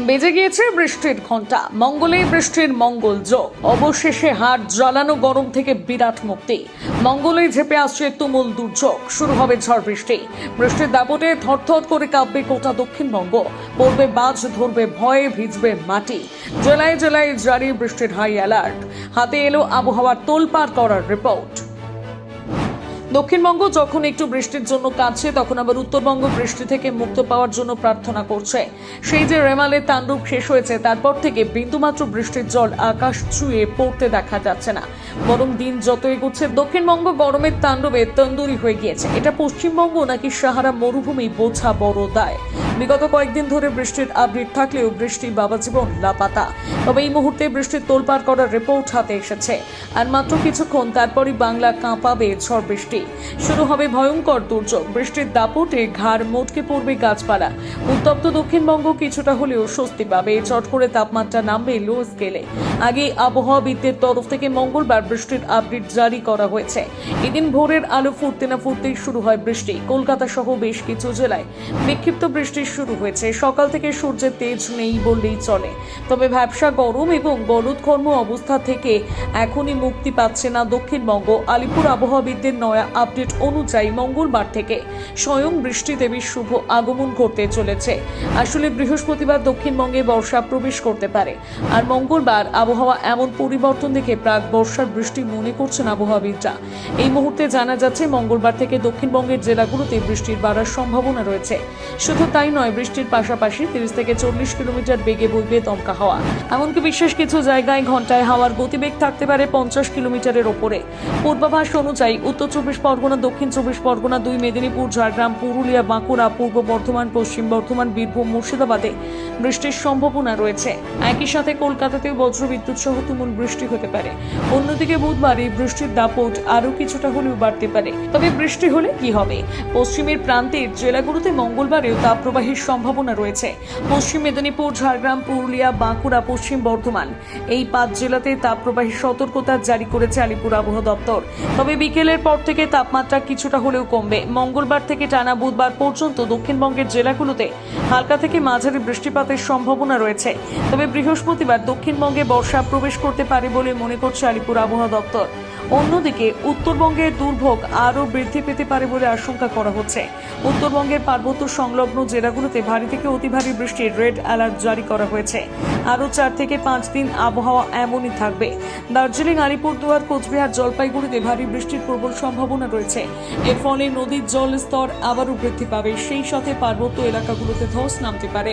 বেজে গিয়েছে বৃষ্টির ঘণ্টা মঙ্গলে বৃষ্টির মঙ্গল যোগ। অবশেষে হাট জ্বালানো গরম থেকে বিরাট মুক্তি। মঙ্গলে ঝেপে আসছে তুমুল দুর্যোগ। শুরু হবে ঝড় বৃষ্টি। বৃষ্টির দাপটে থরথর করে কাঁপবে গোটা দক্ষিণবঙ্গ। পড়বে বাজ, ধরবে ভয়ে ভিজবে মাটি। জেলায় জেলায় জারি বৃষ্টির হাই অ্যালার্ট হাতে এলো আবহাওয়ার তোলপাড় করার রিপোর্ট দক্ষিণবঙ্গ যখন একটু বৃষ্টির জন্য কাঁদছে, তখন আবার উত্তরবঙ্গ বৃষ্টি থেকে মুক্ত পাওয়ার জন্য প্রার্থনা করছে। সেই যে রেমালের তাণ্ডব শেষ হয়েছে, তারপর থেকে বিন্দুমাত্র বৃষ্টির জল আকাশ ছুঁয়ে পড়তে দেখা যাচ্ছে না। বরং দিন যত এগোচ্ছে, দক্ষিণবঙ্গ গরমের তাণ্ডবে তন্দুরি হয়ে গিয়েছে। এটা পশ্চিমবঙ্গ নাকি সাহারা মরুভূমি বোঝা বড় দায়। বিগত কয়েকদিন ধরে বৃষ্টির আপডেট থাকলেও বৃষ্টি বাবা জীবন লাপাতা। তবে এই মুহূর্তে বৃষ্টির তোলপাড় করার রিপোর্ট হাতে এসেছে। আর মাত্র কিছুক্ষণ তারপরই বাংলা কাঁপাবে ঝড় বৃষ্টি। শুরু হবে ভয়ঙ্কর দুর্যোগ। বৃষ্টির দাপটে ঘাড় মোটকে পড়বে গাছপালা। উত্তপ্ত দক্ষিণবঙ্গ কিছুটা হলেও স্বস্তি পাবে। চট করে তাপমাত্রা নামবে লো স্কেলে আগে আবহাওয়াবিদদের তরফ থেকে মঙ্গলবার বৃষ্টির আপডেট জারি করা হয়েছে। এদিন ভোরের আলো ফুটতে না ফুটতেই শুরু হয় বৃষ্টি। কলকাতা সহ বেশ কিছু জেলায় বিক্ষিপ্ত বৃষ্টি শুরু হয়েছে। সকাল থেকে সূর্যের তেজ নেই বললেই চলে। তবে ব্যবসা গরম এবং গলদঘর্ম অবস্থা থেকে এখনই মুক্তি পাচ্ছে না দক্ষিণবঙ্গ। আলিপুর আবহাওয়াবিদদের নয়া আপডেট অনুযায়ী মঙ্গলবার থেকে স্বয়ং বৃষ্টি দেবীর শুভ আগমন করতে চলেছে। আসলে বৃহস্পতিবার দক্ষিণবঙ্গে বর্ষা প্রবেশ করতে পারে। আর মঙ্গলবার আবহাওয়া এমন পরিবর্তন দেখে প্রাক বর্ষার বৃষ্টি মনে করছেন আবহাওয়াবিদরা। এই মুহূর্তে জানা যাচ্ছে, মঙ্গলবার থেকে দক্ষিণবঙ্গের জেলাগুলোতে বৃষ্টির বাড়ার সম্ভাবনা রয়েছে। শুধু তাই নয়, বৃষ্টির পাশাপাশি তিরিশ থেকে চল্লিশ কিলোমিটার বেগে বইবে দমকা হাওয়া। এমনকি বিশেষ কিছু জায়গায় ঘন্টায় হাওয়ার গতিবেগ থাকতে পারে পঞ্চাশ কিলোমিটারের ওপরে। পূর্বাভাস অনুযায়ী উত্তর চব্বিশ পরগনা, দক্ষিণ চব্বিশ পরগনা, দুই মেদিনীপুর, ঝাড়গ্রাম, পুরুলিয়া, বাঁকুড়া, পূর্ব বর্ধমান, পশ্চিম বর্ধমান, বীরভূম, মুর্শিদাবাদে বৃষ্টির সম্ভাবনা রয়েছে। একই সাথে কলকাতাতেও বজ্রবিদ্যুৎ সহ তুমুল বৃষ্টি হতে পারে। অন্যদিকে বুধবার এই বৃষ্টির দাপট আরও কিছুটা হলেও বাড়তে পারে। তবে বৃষ্টি হলে কি হবে? পশ্চিমের প্রান্তের জেলাগুলোতে মঙ্গলবারেও তাপপ্রবাহের সম্ভাবনা রয়েছে। পশ্চিম মেদিনীপুর, ঝাড়গ্রাম, পুরুলিয়া, বাঁকুড়া, পশ্চিম বর্ধমান। এই পাঁচ জেলাতে তাপপ্রবাহের সতর্কতা জারি করেছে আলিপুর আবহাওয়া দপ্তর। তবে বিকেলের পর থেকে তাপমাত্রা কিছুটা হলেও কমবে। মঙ্গলবার থেকে টানা বুধবার পর্যন্ত দক্ষিণবঙ্গের জেলাগুলোতে হালকা থেকে মাঝারি বৃষ্টিপাতের সম্ভাবনা রয়েছে। তবে বৃহস্পতিবার দক্ষিণবঙ্গে বর্ষা প্রবেশ করতে পারে বলে মনে করছে আলিপুর আবহাওয়া দপ্তর। অন্যদিকে উত্তরবঙ্গের দুর্ভোগ আরও বৃদ্ধি পেতে পারে বলে আশঙ্কা করা হচ্ছে। উত্তরবঙ্গের পার্বত্য সংলগ্ন জেলাগুলোতে ভারী থেকে অতি ভারী বৃষ্টির রেড অ্যালার্ট জারি করা হয়েছে। আরও চার থেকে পাঁচ দিন আবহাওয়া এমনই থাকবে। দার্জিলিং, আলিপুরদুয়ার, কোচবিহার, জলপাইগুড়িতে ভারী বৃষ্টির প্রবল সম্ভাবনা রয়েছে। এর ফলে নদীর জল স্তর আবারও বৃদ্ধি পাবে। সেই সাথে পার্বত্য এলাকাগুলোতে ধস নামতে পারে।